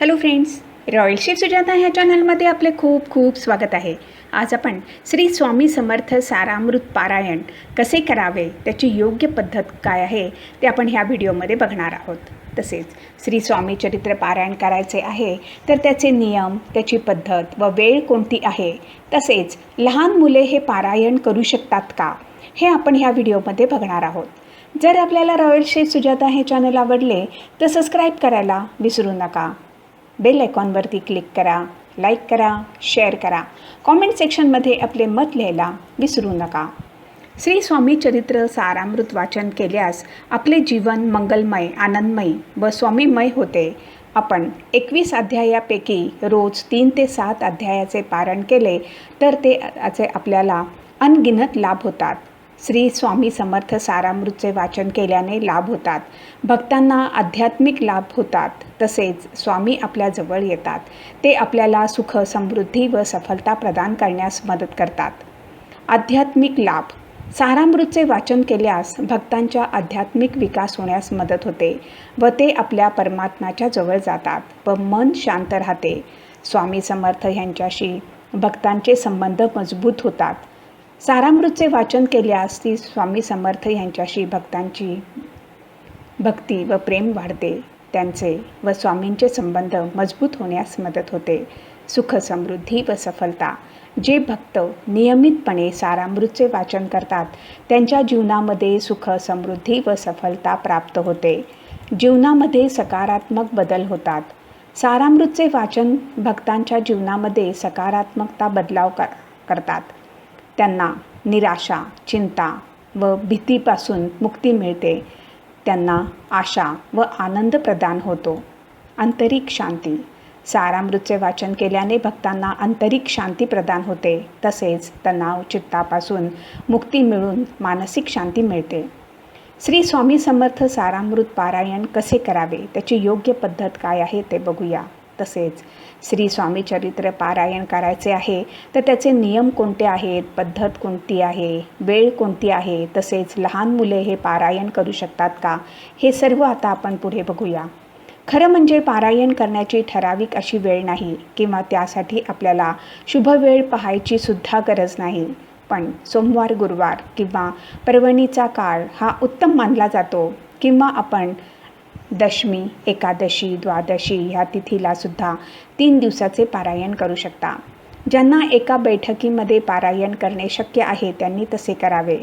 Hello friends royal chef Sujata ह्या चॅनलमध्ये आपले खूप खूप स्वागत आहे. आज आपण श्री स्वामी समर्थ सारामृत पारायण कसे करावे त्याची योग्य पद्धत काय आहे ते आपण ह्या व्हिडिओमध्ये बघणार आहोत. तसेच श्री स्वामी चरित्र पारायण करायचे आहे तर त्याचे नियम त्याची पद्धत व वेळ कोणती आहे तसेच लहान मुले हे पारायण करू शकतात का हे आपण ह्या व्हिडिओमध्ये बघणार आहोत. जर आपल्याला रॉयल शेफ सुजाता हे चॅनल आवडले तर सबस्क्राईब करायला विसरू नका. बेल आयकॉनवरती क्लिक करा लाईक करा शेअर करा. कॉमेंट सेक्शनमध्ये आपले मत लिहायला विसरू नका. श्री स्वामी चरित्र सारामृत वाचन केल्यास आपले जीवन मंगलमय आनंदमय व स्वामीमय होते. आपण एकवीस अध्यायापैकी रोज तीन ते सात अध्यायाचे पारण केले तर ते आपल्याला अनगिनत लाभ होतात. श्री स्वामी समर्थ सारामृतचे वाचन केल्याने लाभ होतात. भक्तांना आध्यात्मिक लाभ होतात. तसेच स्वामी आपल्याजवळ येतात. ते आपल्याला सुख समृद्धी व सफलता प्रदान करण्यास मदत करतात. आध्यात्मिक लाभ. सारामृतचे वाचन केल्यास भक्तांच्या आध्यात्मिक विकास होण्यास मदत होते व ते आपल्या परमात्म्याच्या जवळ जातात व मन शांत राहते. स्वामी समर्थ यांच्याशी भक्तांचे संबंध मजबूत होतात. सारामृतचे वाचन केल्यास ती स्वामी समर्थ यांच्याशी भक्तांची भक्ती व प्रेम वाढते. त्यांचे व स्वामींचे संबंध मजबूत होण्यास मदत होते. सुख समृद्धी व सफलता. जे भक्त नियमितपणे सारामृतचे वाचन करतात त्यांच्या जीवनामध्ये सुख समृद्धी व सफलता प्राप्त होते. जीवनामध्ये सकारात्मक बदल होतात. सारामृतचे वाचन भक्तांच्या जीवनामध्ये सकारात्मकता बदलाव कर करतात. त्यांना निराशा चिंता व भीतीपासून मुक्ती मिळते. त्यांना आशा व आनंद प्रदान होतो. आंतरिक शांती. सारामृतचे वाचन केल्याने भक्तांना आंतरिक शांती प्रदान होते. तसेच तणाव चित्तापासून मुक्ती मिळून मानसिक शांती मिळते. श्री स्वामी समर्थ सारामृत पारायण कसे करावे? त्याची योग्य पद्धत काय आहे ते बघूया. तसेच श्री स्वामी चरित्र पारायण करायचे आहे तर त्याचे नियम कोणते आहेत पद्धत कोणती आहे वेळ कोणती आहे तसेच लहान मुले हे पारायण करू शकतात का हे सर्व आता आपण पुढे बघूया. खरं म्हणजे पारायण करण्याची ठराविक अशी वेळ नाही किंवा त्यासाठी आपल्याला शुभ वेळ पाहायची सुद्धा गरज नाही. पण सोमवार गुरुवार किंवा पर्वणीचा काळ हा उत्तम मानला जातो किंवा आपण दशमी एकादशी द्वादशी ह्या तिथीला सुद्धा तीन दिवसाचे पारायण करू शकता. ज्यांना एका बैठकीमध्ये पारायण करणे शक्य आहे त्यांनी तसे करावे.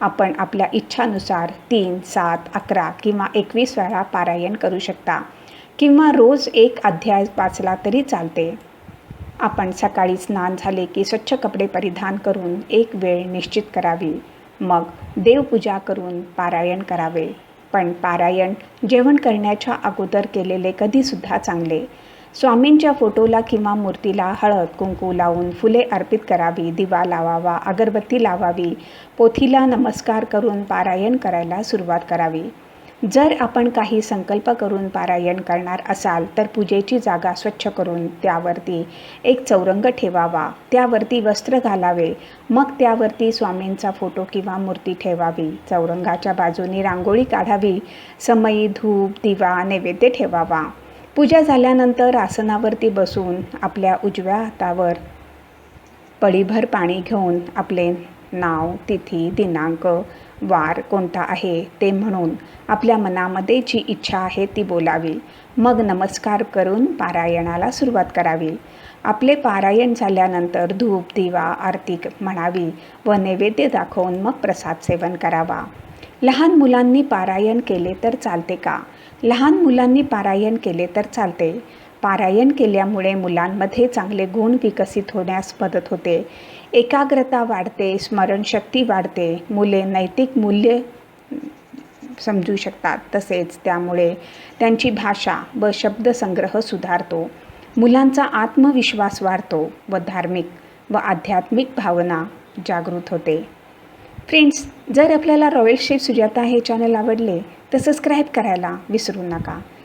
आपण आपल्या इच्छानुसार तीन सात अकरा किंवा एकवीस वेळा पारायण करू शकता किंवा रोज एक अध्याय वाचला तरी चालते. आपण सकाळी स्नान झाले की स्वच्छ कपडे परिधान करून एक वेळ निश्चित करावी. मग देवपूजा करून पारायण करावे. पण पारायण जेवण करण्याच्या अगोदर केलेले कधीसुद्धा चांगले. स्वामींच्या फोटोला किंवा मूर्तीला हळद कुंकू लावून फुले अर्पित करावी दिवा लावावा अगरबत्ती लावावी पोथीला नमस्कार करून पारायण करायला सुरुवात करावी. जर आपण काही संकल्प करून पारायण करणार असाल तर पूजेची जागा स्वच्छ करून त्यावरती एक चौरंग ठेवावा. त्यावरती वस्त्र घालावे. मग त्यावरती स्वामींचा फोटो किंवा मूर्ती ठेवावी. चौरंगाच्या बाजूनी रांगोळी काढावी. समयी धूप दिवा नैवेद्य ठेवावा. पूजा झाल्यानंतर आसनावरती बसून आपल्या उजव्या हातावर पळीभर पाणी घेऊन आपले नाव तिथी दिनांक वार कोणता आहे ते म्हणून आपल्या मनामध्ये जी इच्छा आहे ती बोलावी. मग नमस्कार करून पारायणाला सुरुवात करावी. आपले पारायण झाल्यानंतर धूप दिवा आरती म्हणावी व नैवेद्य दाखवून मग प्रसाद सेवन करावा. लहान मुलांनी पारायण केले तर चालते का? लहान मुलांनी पारायण केले तर चालते. पारायण केल्यामुळे मुलांमध्ये चांगले गुण विकसित होण्यास मदत होते. एकाग्रता वाढते स्मरणशक्ती वाढते. मुले नैतिक मूल्य समजू शकतात तसेच त्यामुळे त्यांची भाषा व शब्दसंग्रह सुधारतो. मुलांचा आत्मविश्वास वाढतो व धार्मिक व आध्यात्मिक भावना जागृत होते. फ्रेंड्स जर आपल्याला रॉयल शेफ सुजाता हे चॅनल आवडले तर सबस्क्राईब करायला विसरू नका.